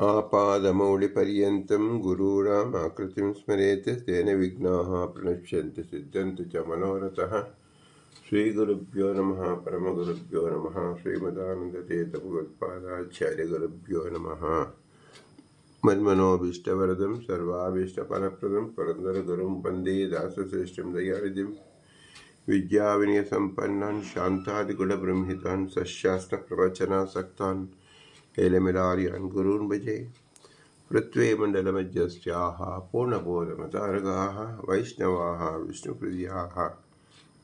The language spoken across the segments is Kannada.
आपादमौलिपर्यन्तं गुरूणाम् आकृतिं स्मरेत् तेन विघ्नाः प्रणश्यन्ति सिद्ध्यन्ति च मनोरथः। श्रीगुरुभ्यो नमः परमगुरुभ्यो नमः श्रीमदानन्दतीर्थभगवत्पादाचार्यगुरुभ्यो नमः। मन्मनोभीष्टवरदं सर्वाभीष्टफलप्रदं पुरन्दरगुरुं वन्दे दासश्रेष्ठं दयानिधिं विद्याविनयसम्पन्नान् शान्तादिगुणबृंहितान् सशास्त्रप्रवचनासक्तान् एलमिलार्यान् गुरून् भजे पृथ्वी मण्डलमध्यस्याः पूर्णबोधमतारकाः वैष्णवाः विष्णुप्रियाः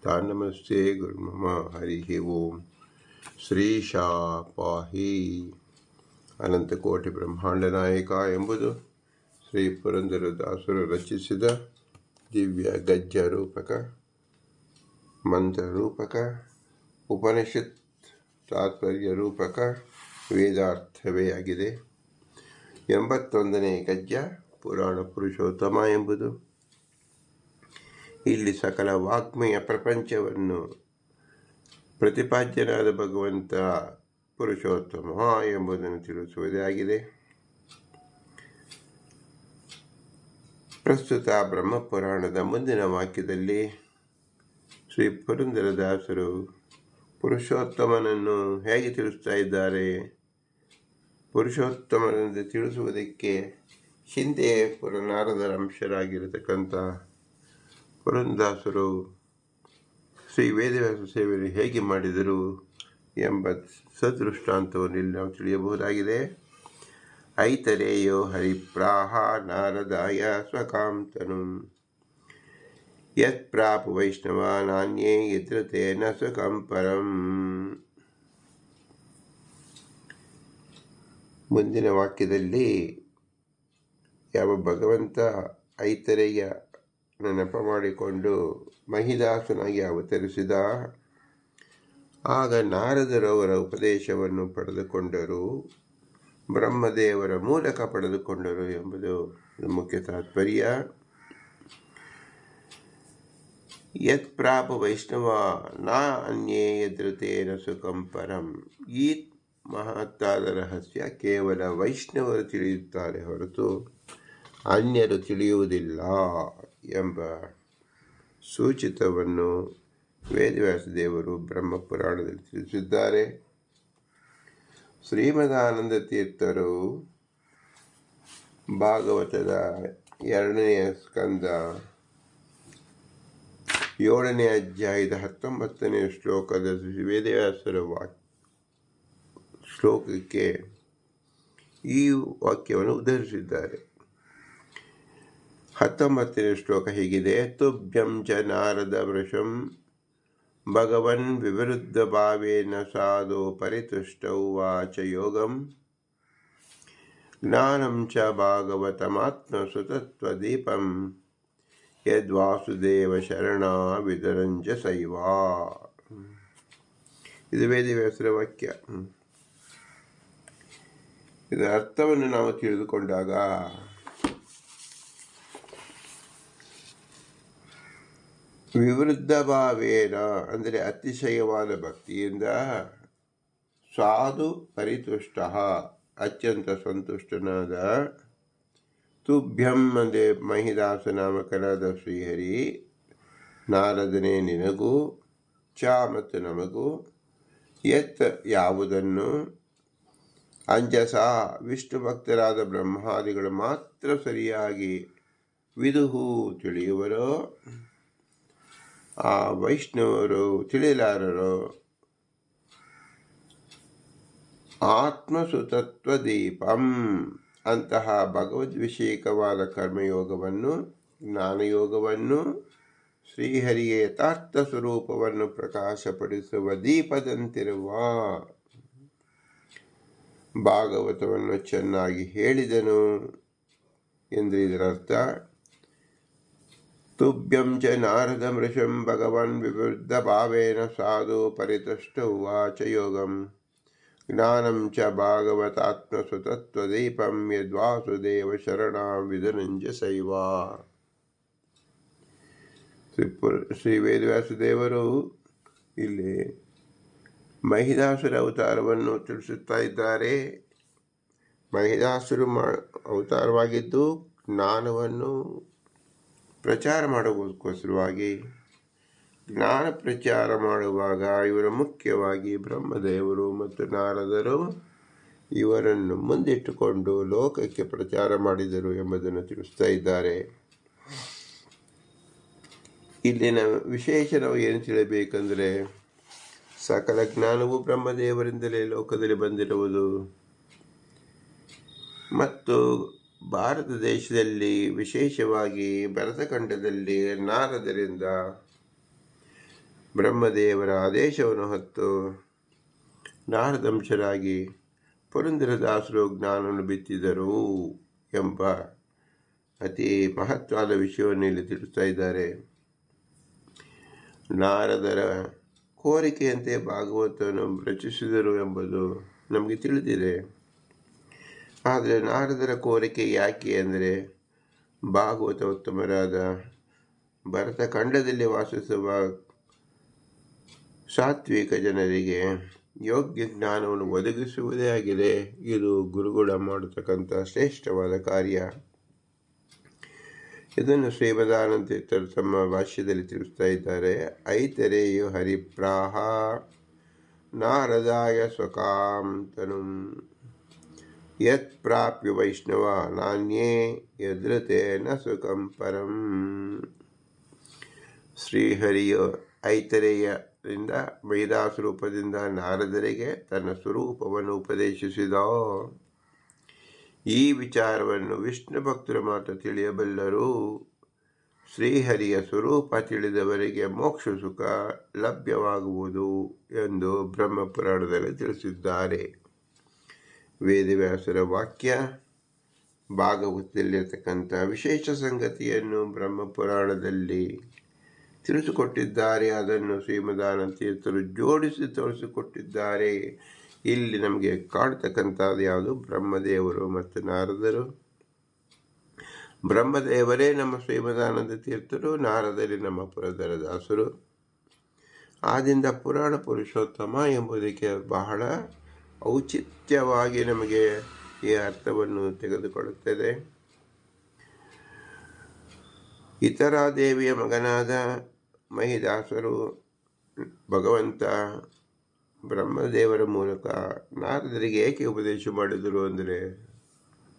तान् नमस्ते गुरुमम हरिः ಓಂ ಶ್ರೀಶಾ ಪಾಹಿ ಅನಂತಕೋಟಿ ಬ್ರಹ್ಮಾಂಡ ನಾಯಕ ಎಂಬುದು ಶ್ರೀ ಪುರಂದರದಾಸರು ರಚಿಸಿದ ದಿವ್ಯ ಗಜ್ಜ ರೂಪಕ ಮಂತ್ರ ರೂಪಕ ಉಪನಿಷತ್ ತಾತ್ಪರ್ಯ ರೂಪಕ ವೇದಾರ್ಥವೇ ಆಗಿದೆ. ಎಂಬತ್ತೊಂದನೇ ಗಜ್ಜ ಪುರಾಣ ಪುರುಷೋತ್ತಮ ಎಂಬುದು. ಇಲ್ಲಿ ಸಕಲ ವಾಗ್ಮಯ ಪ್ರಪಂಚವನ್ನು ಪ್ರತಿಪಾದ್ಯನಾದ ಭಗವಂತ ಪುರುಷೋತ್ತಮ ಎಂಬುದನ್ನು ತಿಳಿಸುವುದೇ ಆಗಿದೆ. ಪ್ರಸ್ತುತ ಬ್ರಹ್ಮಪುರಾಣದ ಮುಂದಿನ ವಾಕ್ಯದಲ್ಲಿ ಶ್ರೀ ಪುರಂದರದಾಸರು ಪುರುಷೋತ್ತಮನನ್ನು ಹೇಗೆ ತಿಳಿಸ್ತಾ ಇದ್ದಾರೆ? ಪುರುಷೋತ್ತಮನೆಂದು ತಿಳಿಸುವುದಕ್ಕೆ ಹಿಂದೆ ಪುರನಾರದರ ಅಂಶರಾಗಿರತಕ್ಕಂಥ ಪುರಂದಾಸರು ಶ್ರೀ ವೇದವ್ಯಾಸ ಸೇವೆಯನ್ನು ಹೇಗೆ ಮಾಡಿದರು ಎಂಬ ಸದೃಷ್ಟಾಂತವನ್ನು ಇಲ್ಲಿ ನಾವು ತಿಳಿಯಬಹುದಾಗಿದೆ. ಐತರೇಯೋ ಹರಿಪ್ರಾಹ ನಾರದಾಯ ಸ್ವಕಾಂತನು. ಯತ್ ಪ್ರಾಪು ವೈಷ್ಣವ ನಾಣ್ಯೇ ಯತ್ರತೇನ ಸ್ವಕಂಪರಂ ಮುಂದಿನ ವಾಕ್ಯದಲ್ಲಿ ಯಾವ ಭಗವಂತ ಐತರೆಯ ನೆನಪ ಮಾಡಿಕೊಂಡು ಮಹಿದಾಸನಾಗಿ ಅವತರಿಸಿದ, ಆಗ ನಾರದರವರ ಉಪದೇಶವನ್ನು ಪಡೆದುಕೊಂಡರು, ಬ್ರಹ್ಮದೇವರ ಮೂಲಕ ಪಡೆದುಕೊಂಡರು ಎಂಬುದು ಮುಖ್ಯ ತಾತ್ಪರ್ಯ. ಯತ್ ಪ್ರಾಪ ವೈಷ್ಣವ ನಾ ಅನ್ಯೇ ಯದೃತೇನ ಸುಖಂ ಪರಂ ಈ ಮಹತ್ತಾದ ರಹಸ್ಯ ಕೇವಲ ವೈಷ್ಣವರು ತಿಳಿಯುತ್ತಾರೆ ಹೊರತು ಅನ್ಯರು ತಿಳಿಯುವುದಿಲ್ಲ ಎಂಬ ಸೂಚಿತವನ್ನು ವೇದವ್ಯಾಸ ದೇವರು ಬ್ರಹ್ಮಪುರಾಣದಲ್ಲಿ ತಿಳಿಸಿದ್ದಾರೆ. ಶ್ರೀಮದಾನಂದ ತೀರ್ಥರು ಭಾಗವತದ ಎರಡನೆಯ ಸ್ಕಂದ ಏಳನೇ ಅಧ್ಯಾಯದ ಹತ್ತೊಂಬತ್ತನೇ ಶ್ಲೋಕದ ವೇದವ್ಯಾಸರ ವಾಕ್ಯ ಶ್ಲೋಕಕ್ಕೆ ಈ ವಾಕ್ಯವನ್ನು ಉದ್ಧರಿಸಿದ್ದಾರೆ. ಹತ್ತೊಂಬತ್ತನೇ ಶ್ಲೋಕ ಹೀಗಿದೆ, ತುಭ್ಯಂ ಚ ನಾರದ ವೃಷಂ, ಭಗವನ್ ವಿವೃದ್ಧ ಭಾವೇನ ಸಾಧು ಪರಿತುಷ್ಟೌ ವಾಚ ಯೋಗಂ, ಜ್ಞಾನಂ ಚ ಭಾಗವತಮಾತ್ಮಸುತತ್ವದೀಪಂ ಯದ್ವಾಸುದೇವ ಶರಣ ವಿದರಂಜ ಸೈವಾ ಇದು ವೇದಿವ್ಯಾಸರ ವಾಕ್ಯ. ಇದರ ಅರ್ಥವನ್ನು ನಾವು ತಿಳಿದುಕೊಂಡಾಗ ವಿವೃದ್ಧ ಭಾವೇನ ಅಂದರೆ ಅತಿಶಯವಾದ ಭಕ್ತಿಯಿಂದ ಸಾಧು ಪರಿತುಷ್ಟ, ಅತ್ಯಂತ ಸಂತುಷ್ಟನಾದ ತುಭ್ಯಂ ಅಂದರೆ ಮಹಿದಾಸ ನಾಮಕನಾದ ಶ್ರೀಹರಿ, ನಾರದನೇ ನಿನಗೂ ಚ ಮತ್ತು ನಮಗೂ ಎತ್ ಯಾವುದನ್ನು? ಅಂಜಸ, ವಿಷ್ಣು ಭಕ್ತರಾದ ಬ್ರಹ್ಮಾದಿಗಳು ಮಾತ್ರ ಸರಿಯಾಗಿ ವಿದುಹು ತಿಳಿಯುವರೋ? ಆ ವೈಷ್ಣವರು ತಿಳಿಲಾರರು ಆತ್ಮಸುತತ್ವ ದೀಪಂ. ಅಂತಹ ಭಗವದ್ವಿಷೇಕವಾದ ಕರ್ಮಯೋಗವನ್ನು, ಜ್ಞಾನಯೋಗವನ್ನು ಶ್ರೀಹರಿಗೆ ಯಥಾರ್ಥ ಸ್ವರೂಪವನ್ನು ಪ್ರಕಾಶಪಡಿಸುವ ದೀಪದಂತಿರುವ ಭಾಗವತವನ್ನು ಚೆನ್ನಾಗಿ ಹೇಳಿದನು ಎಂದು ಇದರರ್ಥ, ತುಭ್ಯಂ ಚ ನಾರದ ಮೃಷಂ ಭಗವನ್ ವಿವೃದ್ಧ ಭಾವೇನ ಸಾಧು ಪರಿತಷ್ಟ ಉವಾಚ ಯೋಗಂ. ಯದ್ವಾಸುದೇವ ಶರಣ ವಿಧನಂಜ ಶೈವ ಶ್ರೀ ವೇದವ್ಯಾಸದೇವರು ಇಲ್ಲಿ ಮಹಿದಾಸುರ ಅವತಾರವನ್ನು ತಿಳಿಸುತ್ತಾ ಇದ್ದಾರೆ. ಮಹಿದಾಸುರು ಮಾ, ಅವತಾರವಾಗಿದ್ದು ಜ್ಞಾನವನ್ನು ಪ್ರಚಾರ ಮಾಡುವುದಕ್ಕೋಸ್ಕರವಾಗಿ. ಜ್ಞಾನ ಪ್ರಚಾರ ಮಾಡುವಾಗ ಇವರು ಮುಖ್ಯವಾಗಿ ಬ್ರಹ್ಮದೇವರು ಮತ್ತು ನಾರದರು ಇವರನ್ನು ಮುಂದಿಟ್ಟುಕೊಂಡು ಲೋಕಕ್ಕೆ ಪ್ರಚಾರ ಮಾಡಿದರು ಎಂಬುದನ್ನು ತಿಳಿಸ್ತಾ ಇದ್ದಾರೆ. ಇಲ್ಲಿನ ವಿಶೇಷ ನಾವು ಏನು ತಿಳಿಬೇಕಂದರೆ ಸಕಲ ಜ್ಞಾನವು ಬ್ರಹ್ಮದೇವರಿಂದಲೇ ಲೋಕದಲ್ಲಿ ಬಂದಿರುವುದು. ಮತ್ತು ಭಾರತ ದೇಶದಲ್ಲಿ ವಿಶೇಷವಾಗಿ ಭರತಖಂಡದಲ್ಲಿ ನಾರದರಿಂದ ಬ್ರಹ್ಮದೇವರ ಆದೇಶವನ್ನು ಹೊತ್ತು ನಾರದಂಶರಾಗಿ ಪುರಂದರದಾಸರು ಜ್ಞಾನವನ್ನು ಬಿತ್ತಿದರು ಎಂಬ ಅತಿ ಮಹತ್ವದ ವಿಷಯವನ್ನು ಇಲ್ಲಿ ತಿಳಿಸ್ತಾ ಇದ್ದಾರೆ. ನಾರದರ ಕೋರಿಕೆಯಂತೆ ಭಾಗವತವನ್ನು ರಚಿಸಿದರು ಎಂಬುದು ನಮಗೆ ತಿಳಿದಿದೆ. ಆದರೆ ನಾರದರ ಕೋರಿಕೆ ಯಾಕೆ ಅಂದರೆ ಭಾಗವತ ಉತ್ತಮರಾದ ಭರತ ಖಂಡದಲ್ಲಿ ವಾಸಿಸುವ ಸಾತ್ವಿಕ ಜನರಿಗೆ ಯೋಗ್ಯ ಜ್ಞಾನವನ್ನು ಒದಗಿಸುವುದೇ ಆಗಿದೆ. ಇದು ಗುರುಗಳ ಮಾಡತಕ್ಕಂಥ ಶ್ರೇಷ್ಠವಾದ ಕಾರ್ಯ. ಇದನ್ನು ಶ್ರೀಮದಾನಂದ ತೀರ್ಥರು ತಮ್ಮ ಭಾಷ್ಯದಲ್ಲಿ ತಿಳಿಸ್ತಾ ಇದ್ದಾರೆ. ಐತರೆಯು ಹರಿಪ್ರಾಹ ನಾರದಾಯ ಸ್ವಕಾಂತನು. ಯತ್ ಪ್ರಾಪ್ಯ ವೈಷ್ಣವ ನಾನೇ ಯದೃತೆ ನ ಸುಖಂ ಪರಂ. ಶ್ರೀಹರಿಯ ವೇದಾಸ ರೂಪದಿಂದ ನಾರದರಿಗೆ ತನ್ನ ಸ್ವರೂಪವನ್ನು ಉಪದೇಶಿಸಿದ? ಈ ವಿಚಾರವನ್ನು ವಿಷ್ಣು ಭಕ್ತರು ಮಾತ್ರ ತಿಳಿಯಬಲ್ಲರು, ಶ್ರೀಹರಿಯ ಸ್ವರೂಪ ತಿಳಿದವರಿಗೆ ಮೋಕ್ಷ ಸುಖ ಲಭ್ಯವಾಗುವುದು ಎಂದು ಬ್ರಹ್ಮಪುರಾಣದಲ್ಲಿ ತಿಳಿಸಿದ್ದಾರೆ. ವೇದವ್ಯಾಸರ ವಾಕ್ಯ, ಭಾಗವತದಲ್ಲಿರತಕ್ಕಂಥ ವಿಶೇಷ ಸಂಗತಿಯನ್ನು ಬ್ರಹ್ಮಪುರಾಣದಲ್ಲಿ ತಿಳಿಸಿಕೊಟ್ಟಿದ್ದಾರೆ. ಅದನ್ನು ಶ್ರೀಮದಾನಂದ ತೀರ್ಥರು ಜೋಡಿಸಿ ತೋರಿಸಿಕೊಟ್ಟಿದ್ದಾರೆ. ಇಲ್ಲಿ ನಮಗೆ ಕಾಡ್ತಕ್ಕಂಥದ್ದು ಯಾವುದು? ಬ್ರಹ್ಮದೇವರು ಮತ್ತು ನಾರದರು. ಬ್ರಹ್ಮದೇವರೇ ನಮ್ಮ ಶ್ರೀಮದಾನಂದ ತೀರ್ಥರು, ನಾರದರೇ ನಮ್ಮ ಪುರದರ ದಾಸರು. ಆದ್ದರಿಂದ ಪುರಾಣ ಪುರುಷೋತ್ತಮ ಎಂಬುದಕ್ಕೆ ಬಹಳ ಔಚಿತ್ಯವಾಗಿ ನಮಗೆ ಈ ಅರ್ಥವನ್ನು ತೆಗೆದುಕೊಳ್ಳುತ್ತದೆ. ಇತರ ದೇವಿಯ ಮಗನಾದ ಮಹಿದಾಸರು ಭಗವಂತ ಬ್ರಹ್ಮದೇವರ ಮೂಲಕ ನಾರದರಿಗೆ ಏಕೆ ಉಪದೇಶ ಮಾಡಿದರು ಅಂದರೆ,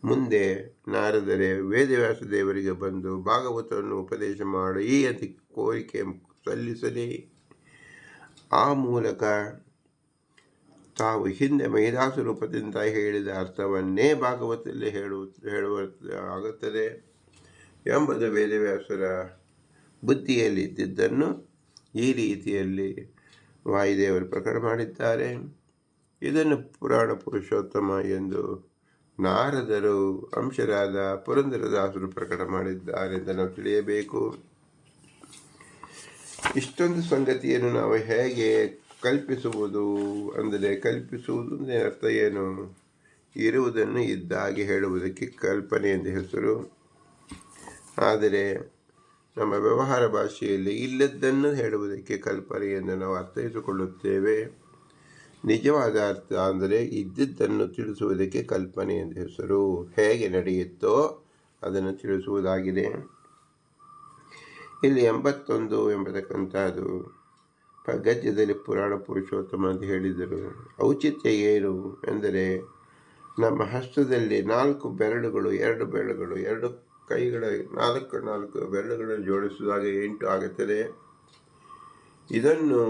ಮುಂದೆ ನಾರದರೆ ವೇದವ್ಯಾಸ ದೇವರಿಗೆ ಬಂದು ಭಾಗವತವನ್ನು ಉಪದೇಶ ಮಾಡಿ ಅಂತ ಕೋರಿಕೆ ಸಲ್ಲಿಸಲಿ. ಆ ಮೂಲಕ ತಾವು ಹಿಂದೆ ಮಹಿದಾಸ ರೂಪದಿಂದ ಹೇಳಿದ ಅರ್ಥವನ್ನೇ ಭಾಗವತದಲ್ಲಿ ಹೇಳುವ ಹೇಳುವ ಆಗುತ್ತದೆ ಎಂಬುದು ವೇದವ್ಯಾಸರ ಬುದ್ಧಿಯಲ್ಲಿ ಇದ್ದಿದ್ದನ್ನು ಈ ರೀತಿಯಲ್ಲಿ ವಾಯುದೇವರು ಪ್ರಕಟ ಮಾಡಿದ್ದಾರೆ. ಇದನ್ನು ಪುರಾಣ ಪುರುಷೋತ್ತಮ ಎಂದು ನಾರದರು, ಅಂಶರಾದ ಪುರಂದರದಾಸರು ಪ್ರಕಟ ಮಾಡಿದ್ದಾರೆ ಎಂದು ನಾವು ತಿಳಿಯಬೇಕು. ಇಷ್ಟೊಂದು ಸಂಗತಿಯನ್ನು ನಾವು ಹೇಗೆ ಕಲ್ಪಿಸುವುದು ಅಂದರೆ ಕಲ್ಪಿಸುವುದು ಅರ್ಥ ಏನು? ಇರುವುದನ್ನು ಇದ್ದಾಗಿ ಹೇಳುವುದಕ್ಕೆ ಕಲ್ಪನೆ ಎಂದು ಹೆಸರು. ಆದರೆ ನಮ್ಮ ವ್ಯವಹಾರ ಭಾಷೆಯಲ್ಲಿ ಇಲ್ಲದ್ದನ್ನು ಹೇಳುವುದಕ್ಕೆ ಕಲ್ಪನೆ ಎಂದು ನಾವು ಅರ್ಥೈಸಿಕೊಳ್ಳುತ್ತೇವೆ. ನಿಜವಾದ ಅರ್ಥ ಅಂದರೆ ಇದ್ದದ್ದನ್ನು ತಿಳಿಸುವುದಕ್ಕೆ ಕಲ್ಪನೆ ಎಂದು ಹೆಸರು. ಹೇಗೆ ನಡೆಯುತ್ತೋ ಅದನ್ನು ತಿಳಿಸುವುದಾಗಿದೆ. ಇಲ್ಲಿ ಎಂಬತ್ತೊಂದು ಎಂಬತಕ್ಕಂಥದ್ದು. ಗದ್ಯದಲ್ಲಿ ಪುರಾಣ ಪುರುಷೋತ್ತಮ ಅಂತ ಹೇಳಿದರು. ಔಚಿತ್ಯ ಏನು ಎಂದರೆ, ನಮ್ಮ ಹಸ್ತದಲ್ಲಿ ನಾಲ್ಕು ಬೆರಳುಗಳು, ಎರಡು ಬೆರಳುಗಳು, ಎರಡು ಕೈಗಳ ನಾಲ್ಕು ನಾಲ್ಕು ಬೆರಳುಗಳನ್ನು ಜೋಡಿಸಿದಾಗ ಎಂಟು ಆಗುತ್ತದೆ. ಇದನ್ನು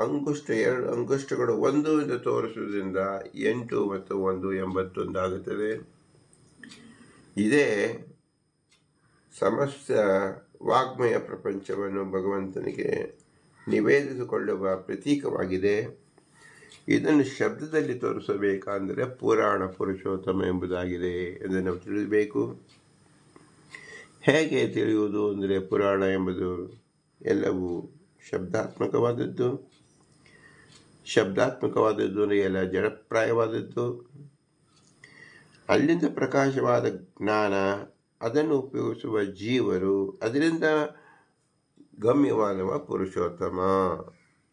ಅಂಗುಷ್ಟ ಎರಡು ಅಂಗುಷ್ಟಗಳು ಒಂದು ಎಂದು ತೋರಿಸುವುದರಿಂದ ಎಂಟು ಮತ್ತು ಒಂದು ಎಂಬತ್ತೊಂದು ಆಗುತ್ತದೆ. ಇದೇ ಸಮಸ್ತ ವಾಗ್ಮಯ ಪ್ರಪಂಚವನ್ನು ಭಗವಂತನಿಗೆ ನಿವೇದಿಸಿಕೊಳ್ಳುವ ಪ್ರತೀಕವಾಗಿದೆ. ಇದನ್ನು ಶಬ್ದದಲ್ಲಿ ತೋರಿಸಬೇಕೆಂದರೆ ಪುರಾಣ ಪುರುಷೋತ್ತಮ ಎಂಬುದಾಗಿದೆ ಎಂದು ನಾವು ತಿಳಿಯಬೇಕು. ಹೇಗೆ ತಿಳಿಯುವುದು ಅಂದರೆ ಪುರಾಣ ಎಂಬುದು ಎಲ್ಲವೂ ಶಬ್ದಾತ್ಮಕವಾದದ್ದು. ಶಬ್ದಾತ್ಮಕವಾದದ್ದು ಅಂದರೆ ಎಲ್ಲ ಜಡಪ್ರಾಯವಾದದ್ದು. ಅಲ್ಲಿಂದ ಪ್ರಕಾಶವಾದ ಜ್ಞಾನ, ಅದನ್ನು ಉಪಯೋಗಿಸುವ ಜೀವರು, ಅದರಿಂದ ಗಮ್ಯವಾದವ ಪುರುಷೋತ್ತಮ.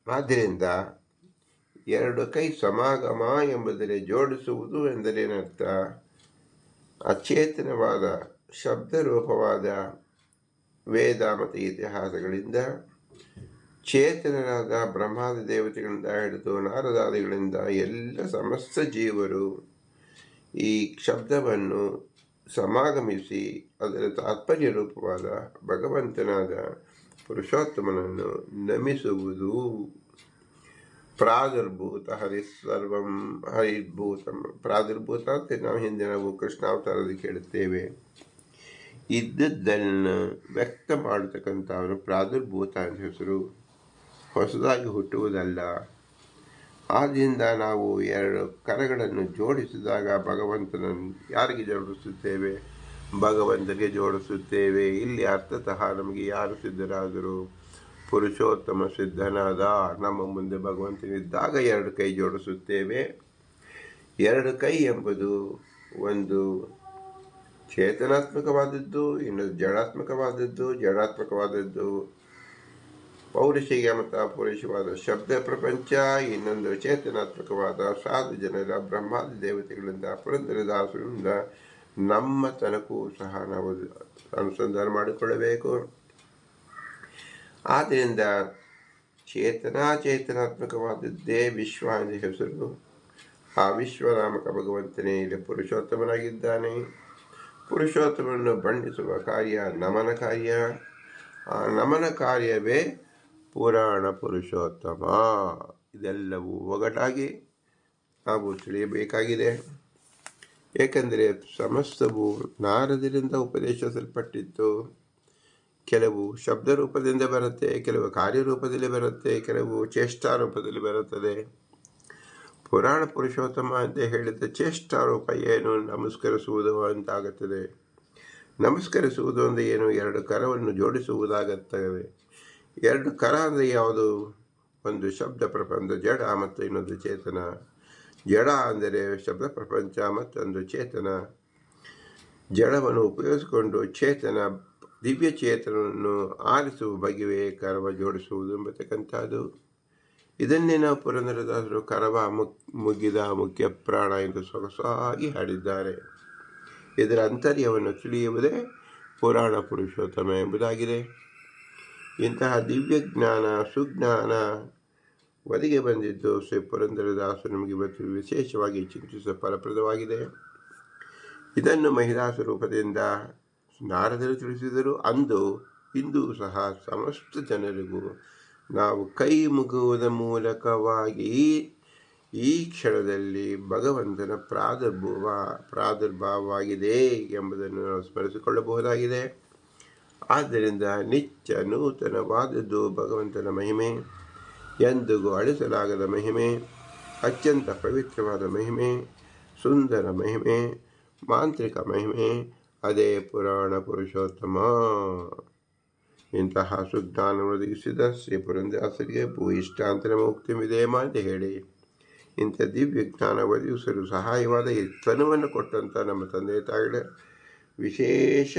ಆದ್ದರಿಂದ ಎರಡು ಕೈ ಸಮಾಗಮ ಎಂಬುದರೆ ಜೋಡಿಸುವುದು ಎಂದರೇನರ್ಥ? ಅಚೇತನವಾದ ಶಬ್ದರೂಪವಾದ ವೇದ ಮತ್ತು ಇತಿಹಾಸಗಳಿಂದ ಚೇತನರಾದ ಬ್ರಹ್ಮಾದಿ ದೇವತೆಗಳಿಂದ ಹಿಡಿದು ನಾರದಾದಿಗಳಿಂದ ಎಲ್ಲ ಸಮಸ್ತ ಜೀವರು ಈ ಶಬ್ದವನ್ನು ಸಮಾಗಮಿಸಿ ಅದರ ತಾತ್ಪರ್ಯ ರೂಪವಾದ ಭಗವಂತನಾದ ಪುರುಷೋತ್ತಮನನ್ನು ನಮಿಸುವುದು. ಪ್ರಾದುರ್ಭೂತ ಹರಿಸರ್ವಂ ಹರಿಭೂತಂ ಪ್ರಾದುರ್ಭೂತ ಅಂತ ನಾವು ಹಿಂದೆ ನಾವು ಕೃಷ್ಣಾವತಾರದಲ್ಲಿ ಕೇಳುತ್ತೇವೆ. ಇದ್ದದ್ದನ್ನು ವ್ಯಕ್ತ ಮಾಡತಕ್ಕಂಥವರು ಪ್ರಾದುರ್ಭೂತ ಅಂತ ಹೆಸರು. ಹೊಸದಾಗಿ ಹುಟ್ಟುವುದಲ್ಲ. ಆದ್ದರಿಂದ ನಾವು ಎರಡು ಕರಗಳನ್ನು ಜೋಡಿಸಿದಾಗ ಭಗವಂತನನ್ನು ಯಾರಿಗೆ ಜೋಡಿಸುತ್ತೇವೆ? ಭಗವಂತನಿಗೆ ಜೋಡಿಸುತ್ತೇವೆ. ಇಲ್ಲಿ ಅರ್ಥತಃ ನಮಗೆ ಯಾರು ಸಿದ್ಧರಾದರು? ಪುರುಷೋತ್ತಮ ಸಿದ್ಧನಾದ ನಮ್ಮ ಮುಂದೆ ಭಗವಂತನಿದ್ದಾಗ ಎರಡು ಕೈ ಜೋಡಿಸುತ್ತೇವೆ. ಎರಡು ಕೈ ಎಂಬುದು ಒಂದು ಚೇತನಾತ್ಮಕವಾದದ್ದು ಇನ್ನೊಂದು ಜಡಾತ್ಮಕವಾದದ್ದು ಜಡಾತ್ಮಕವಾದದ್ದು. ಪೌರುಷಿಗೆ ಮತ್ತು ಅಪೌರುಷವಾದ ಶಬ್ದ ಪ್ರಪಂಚ, ಇನ್ನೊಂದು ಚೇತನಾತ್ಮಕವಾದ ಸಾಧು ಜನರ ಬ್ರಹ್ಮಾದಿ ದೇವತೆಗಳಿಂದ ಪುರಂದರದಾಸರಿಂದ ನಮ್ಮ ತನಕೂ ಸಹ ನಾವು ಅನುಸಂಧಾನ ಮಾಡಿಕೊಳ್ಳಬೇಕು. ಆದ್ದರಿಂದ ಚೇತನಾ ಚೇತನಾತ್ಮಕವಾದದ್ದೇ ವಿಶ್ವ ಎಂದು ಹೆಸರು. ಆ ವಿಶ್ವನಾಮಕ ಭಗವಂತನೇ ಇಲ್ಲಿ ಪುರುಷೋತ್ತಮನಾಗಿದ್ದಾನೆ. ಪುರುಷೋತ್ತಮನನ್ನು ಬಣ್ಣಿಸುವ ಕಾರ್ಯ ನಮನ ಕಾರ್ಯ? ಆ ನಮನ ಕಾರ್ಯವೇ ಪುರಾಣ ಪುರುಷೋತ್ತಮ. ಇದೆಲ್ಲವೂ ಒಗಟಾಗಿ ನಾವು ತಿಳಿಯಬೇಕಾಗಿದೆ. ಏಕೆಂದರೆ ಸಮಸ್ತವು ನಾರದರಿಂದ ಉಪದೇಶಿಸಲ್ಪಟ್ಟಿತ್ತು. ಕೆಲವು ಶಬ್ದ ರೂಪದಿಂದ ಬರುತ್ತೆ, ಕೆಲವು ಕಾರ್ಯರೂಪದಲ್ಲಿ ಬರುತ್ತೆ, ಕೆಲವು ಚೇಷ್ಟಾ ರೂಪದಲ್ಲಿ ಬರುತ್ತದೆ. ಪುರಾಣ ಪುರುಷೋತ್ತಮ ಅಂತ ಹೇಳಿದ ಚೇಷ್ಟಾರೂಪ ಏನು ನಮಸ್ಕರಿಸುವುದು ಅಂತಾಗುತ್ತದೆ. ನಮಸ್ಕರಿಸುವುದು ಅಂದರೆ ಏನು? ಎರಡು ಕರವನ್ನು ಜೋಡಿಸುವುದಾಗುತ್ತದೆ. ಎರಡು ಕರ ಅಂದರೆ ಯಾವುದು? ಒಂದು ಶಬ್ದ ಪ್ರಪಂಚ, ಜಡ ಮತ್ತು ಇನ್ನೊಂದು ಚೇತನ. ಜಡ ಅಂದರೆ ಶಬ್ದ ಪ್ರಪಂಚ ಮತ್ತೊಂದು ಚೇತನ. ಜಡವನ್ನು ಉಪಯೋಗಿಸಿಕೊಂಡು ಚೇತನ, ದಿವ್ಯ ಚೇತನವನ್ನು ಆರಿಸುವ ಬಗೆಯೇ ಕರವ ಜೋಡಿಸುವುದು ಎಂಬತಕ್ಕಂಥದ್ದು. ಇದನ್ನೇ ನಾವು ಪುರಂದರದಾಸರು ಕರವ ಮುಗಿದ ಮುಖ್ಯ ಪ್ರಾಣ ಎಂದು ಸೊಗಸಾಗಿ ಹಾಡಿದ್ದಾರೆ. ಇದರ ಅಂತರ್ಯವನ್ನು ತಿಳಿಯುವುದೇ ಪುರಾಣ ಪುರುಷೋತ್ತಮ ಎಂಬುದಾಗಿದೆ. ಇಂತಹ ದಿವ್ಯ ಜ್ಞಾನ, ಸುಜ್ಞಾನ ಒದಗಿ ಬಂದಿದ್ದು ಶ್ರೀ ಪುರಂದರದಾಸರು ನಮಗೆ ಇವತ್ತು ವಿಶೇಷವಾಗಿ ಚಿಂತಿಸುವ ಫಲಪ್ರದವಾಗಿದೆ. ಇದನ್ನು ಮಹಿಳಾ ಸ್ವರೂಪದಿಂದ ನಾರದರು ತಿಳಿಸಿದರು. ಅಂದು ಇಂದು ಸಹ ಸಮಸ್ತ ಜನರಿಗೂ ನಾವು ಕೈ ಮುಗುವುದ ಮೂಲಕವಾಗಿ ಈ ಕ್ಷಣದಲ್ಲಿ ಭಗವಂತನ ಪ್ರಾದುರ್ಭಾವ, ಪ್ರಾದುರ್ಭಾವವಾಗಿದೆ ಎಂಬುದನ್ನು ನಾವು ಸ್ಮರಿಸಿಕೊಳ್ಳಬಹುದಾಗಿದೆ. ಆದ್ದರಿಂದ ನಿತ್ಯ ನೂತನವಾದದ್ದು ಭಗವಂತನ ಮಹಿಮೆ, ಎಂದಿಗೂ ಅಳಿಸಲಾಗದ ಮಹಿಮೆ, ಅತ್ಯಂತ ಪವಿತ್ರವಾದ ಮಹಿಮೆ, ಸುಂದರ ಮಹಿಮೆ, ಮಾಂತ್ರಿಕ ಮಹಿಮೆ, ಅದೇ ಪುರಾಣ ಪುರುಷೋತ್ತಮ. ಇಂತಹ ಸುಜ್ಞಾನ ಒದಗಿಸಿದ ಶ್ರೀ ಪುರಂದಾಸರಿಗೆ ಭೂಯಿಷ್ಟಾಂತರ ಮುಕ್ತಿಮಿದೇಮ ಅಂತ ಹೇಳಿ. ಇಂಥ ದಿವ್ಯ ಜ್ಞಾನ ಒದಗಿಸಲು ಸಹಾಯವಾದ ಈ ತನುವನ್ನು ಕೊಟ್ಟಂಥ ನಮ್ಮ ತಂದೆ ತಾಯಿಗಳ ವಿಶೇಷ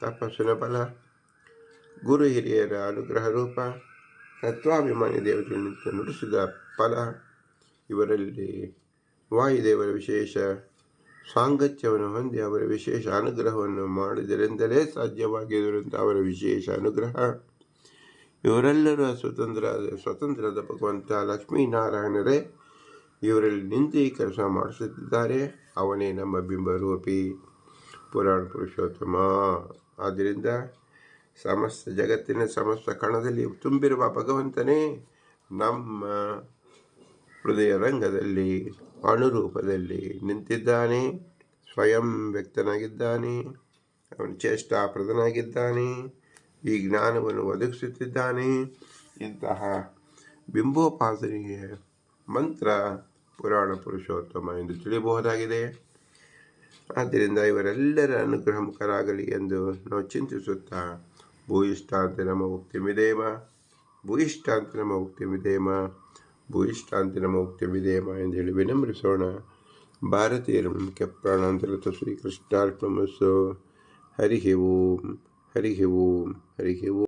ತಪಸ್ಸಿನ ಫಲ. ಗುರು ಹಿರಿಯರ ಅನುಗ್ರಹ ರೂಪ, ತತ್ವಾಭಿಮಾನಿ ದೇವತೆಗಳಿಂದ ನುಡಿಸಿದ ಫಲ. ಇವರಲ್ಲಿ ವಾಯುದೇವರ ವಿಶೇಷ ಸಾಂಗತ್ಯವನ್ನು ಹೊಂದಿ ಅವರ ವಿಶೇಷ ಅನುಗ್ರಹವನ್ನು ಮಾಡಿದರೆಂದಲೇ ಸಾಧ್ಯವಾಗಿರುವಂಥ ಅವರ ವಿಶೇಷ ಅನುಗ್ರಹ. ಇವರೆಲ್ಲರೂ ಸ್ವತಂತ್ರ ಸ್ವತಂತ್ರದ ಭಗವಂತ ಲಕ್ಷ್ಮೀನಾರಾಯಣರೇ, ಇವರಲ್ಲಿ ನಿಂತು ಈ ಕೆಲಸ ಮಾಡಿಸುತ್ತಿದ್ದಾರೆ. ಅವನೇ ನಮ್ಮ ಬಿಂಬರೂಪಿ ಪುರಾಣ ಪುರುಷೋತ್ತಮ. ಆದ್ದರಿಂದ ಸಮಸ್ತ ಜಗತ್ತಿನ ಸಮಸ್ತ ಕಣದಲ್ಲಿ ತುಂಬಿರುವ ಭಗವಂತನೇ ನಮ್ಮ ಹೃದಯ ರಂಗದಲ್ಲಿ ಅಣುರೂಪದಲ್ಲಿ ನಿಂತಿದ್ದಾನೆ, ಸ್ವಯಂ ವ್ಯಕ್ತನಾಗಿದ್ದಾನೆ, ಅವನು ಚೇಷ್ಟಾಪ್ರದನಾಗಿದ್ದಾನೆ, ಈ ಜ್ಞಾನವನ್ನು ಒದಗಿಸುತ್ತಿದ್ದಾನೆ. ಇಂತಹ ಬಿಂಬೋಪಾಸನೆಯ ಮಂತ್ರ ಪುರಾಣ ಪುರುಷೋತ್ತಮ ಎಂದು ತಿಳಿಯಬಹುದಾಗಿದೆ. ಆದ್ದರಿಂದ ಇವರೆಲ್ಲರ ಅನುಗ್ರಹ ಮುಖರಾಗಲಿ ಎಂದು ನಾವು ಚಿಂತಿಸುತ್ತಾ ಭೂಯಿಷ್ಠಾಂತ ನಮ್ಮ ಉಕ್ತಿಮಿದೇಮ ಭೂಯಿಷ್ಠಾಂತ ನಮ್ಮ ಮುಕ್ತಿ ಮಿದೇಮ ಭೂಯಿಷ್ಠಾಂತಿ ನಮ್ಮ ಎಂದು ಹೇಳಿ ವಿನಮ್ರಿಸೋಣ ಭಾರತೀಯರ ಮುಖ್ಯ ಪ್ರಾಣಾಂತರತ ಶ್ರೀಕೃಷ್ಣಾರ್ಪಣಮಸ್ಸು ಶ್ರೀ ಓಂ ಹರಿ ಓಂ ಹರಿ ಓಂ